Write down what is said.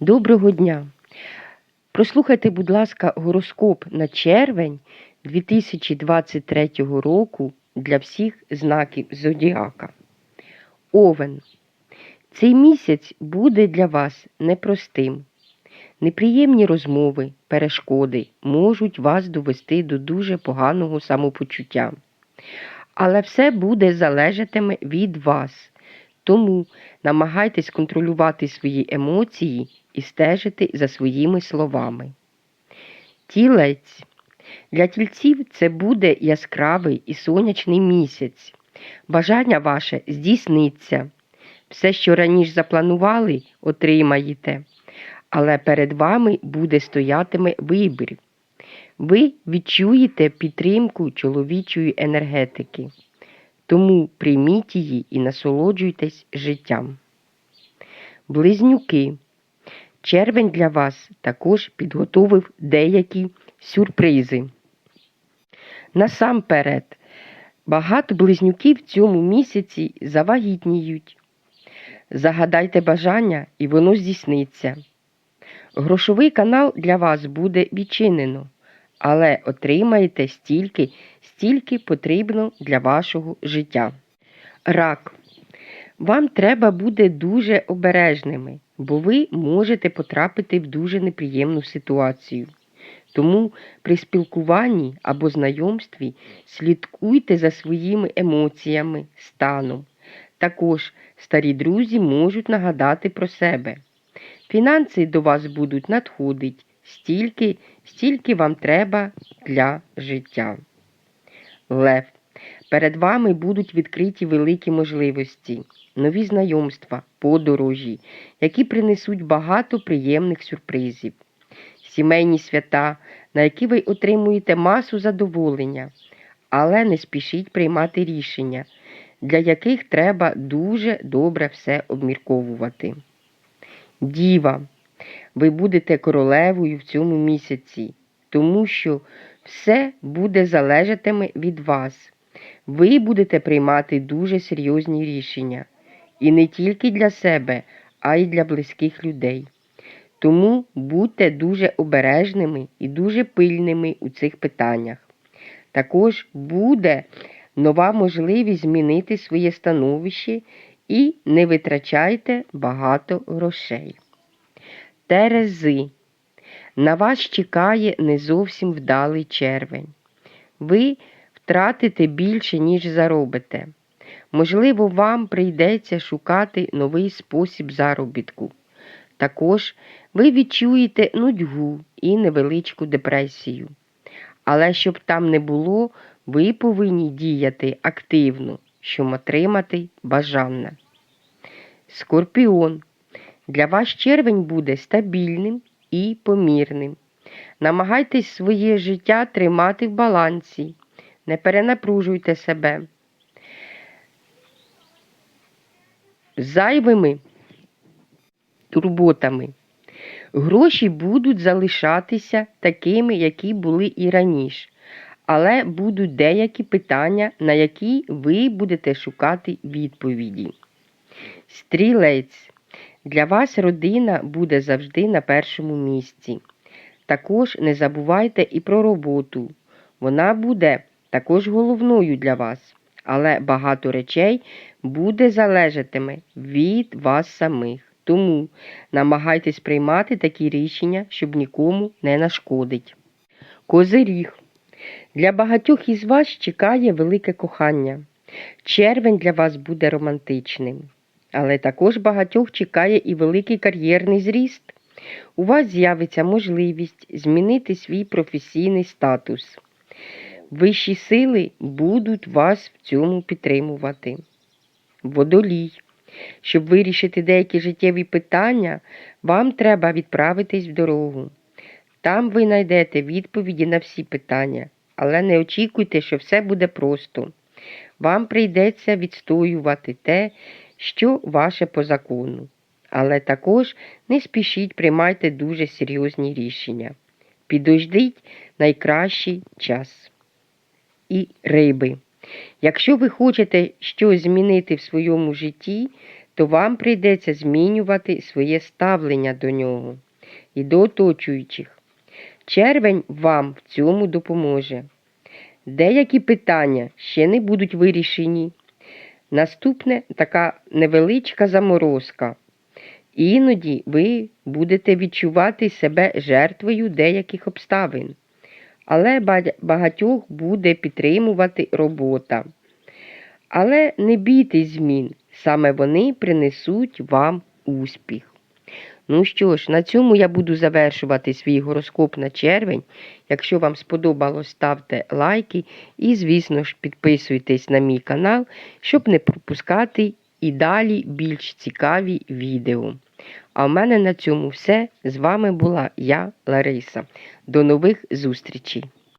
Доброго дня! Прослухайте, будь ласка, гороскоп на червень 2023 року для всіх знаків Зодіака. Овен. Цей місяць буде для вас непростим. Неприємні розмови, перешкоди можуть вас довести до дуже поганого самопочуття. Але все буде залежатиме від вас. Тому намагайтесь контролювати свої емоції і стежити за своїми словами. Тілець. Для тільців це буде яскравий і сонячний місяць. Бажання ваше здійсниться. Все, що раніше запланували, отримаєте. Але перед вами буде стоятиме вибір. Ви відчуєте підтримку чоловічої енергетики. Тому прийміть її і насолоджуйтесь життям. Близнюки. Червень для вас також підготовив деякі сюрпризи. Насамперед, багато близнюків в цьому місяці завагітніють. Загадайте бажання, і воно здійсниться. Грошовий канал для вас буде відчинено, але отримаєте стільки, стільки потрібно для вашого життя. Рак. Вам треба бути дуже обережними, бо ви можете потрапити в дуже неприємну ситуацію. Тому при спілкуванні або знайомстві слідкуйте за своїми емоціями, станом. Також старі друзі можуть нагадати про себе. Фінанси до вас будуть надходити стільки, стільки вам треба для життя. Лев. Перед вами будуть відкриті великі можливості, нові знайомства, подорожі, які принесуть багато приємних сюрпризів, сімейні свята, на які ви отримуєте масу задоволення, але не спішіть приймати рішення, для яких треба дуже добре все обмірковувати. Діва, ви будете королевою в цьому місяці, тому що все буде залежатиме від вас. Ви будете приймати дуже серйозні рішення. І не тільки для себе, а й для близьких людей. Тому будьте дуже обережними і дуже пильними у цих питаннях. Також буде нова можливість змінити своє становище і не витрачайте багато грошей. Терези. На вас чекає не зовсім вдалий червень. Ви втратите більше, ніж заробите. Можливо, вам прийдеться шукати новий спосіб заробітку. Також ви відчуєте нудьгу і невеличку депресію. Але щоб там не було, ви повинні діяти активно, щоб отримати бажане. Скорпіон. Для вас червень буде стабільним і помірним. Намагайтесь своє життя тримати в балансі, не перенапружуйте себе. Зайвими турботами. Гроші будуть залишатися такими, які були і раніше, але будуть деякі питання, на які ви будете шукати відповіді. Стрілець. Для вас родина буде завжди на першому місці. Також не забувайте і про роботу. Вона буде також головною для вас, але багато речей буде залежатиме від вас самих. Тому намагайтесь приймати такі рішення, щоб нікому не нашкодить. Козиріг. Для багатьох із вас чекає велике кохання. Червень для вас буде романтичним. Але також багатьох чекає і великий кар'єрний зріст. У вас з'явиться можливість змінити свій професійний статус. Вищі сили будуть вас в цьому підтримувати. Водолій. Щоб вирішити деякі життєві питання, вам треба відправитись в дорогу. Там ви знайдете відповіді на всі питання, але не очікуйте, що все буде просто. Вам прийдеться відстоювати те, що ваше по закону. Але також не спішіть приймайте дуже серйозні рішення. Підождіть найкращий час. І риби. Якщо ви хочете щось змінити в своєму житті, то вам прийдеться змінювати своє ставлення до нього і до оточуючих. Червень вам в цьому допоможе. Деякі питання ще не будуть вирішені. Наступне така невеличка заморозка. Іноді ви будете відчувати себе жертвою деяких обставин, але багатьох буде підтримувати робота. Але не бійтесь змін, саме вони принесуть вам успіх. Ну що ж, на цьому я буду завершувати свій гороскоп на червень. Якщо вам сподобалось, ставте лайки і, звісно ж, підписуйтесь на мій канал, щоб не пропускати і далі більш цікаві відео. А в мене на цьому все. З вами була я, Лариса. До нових зустрічей!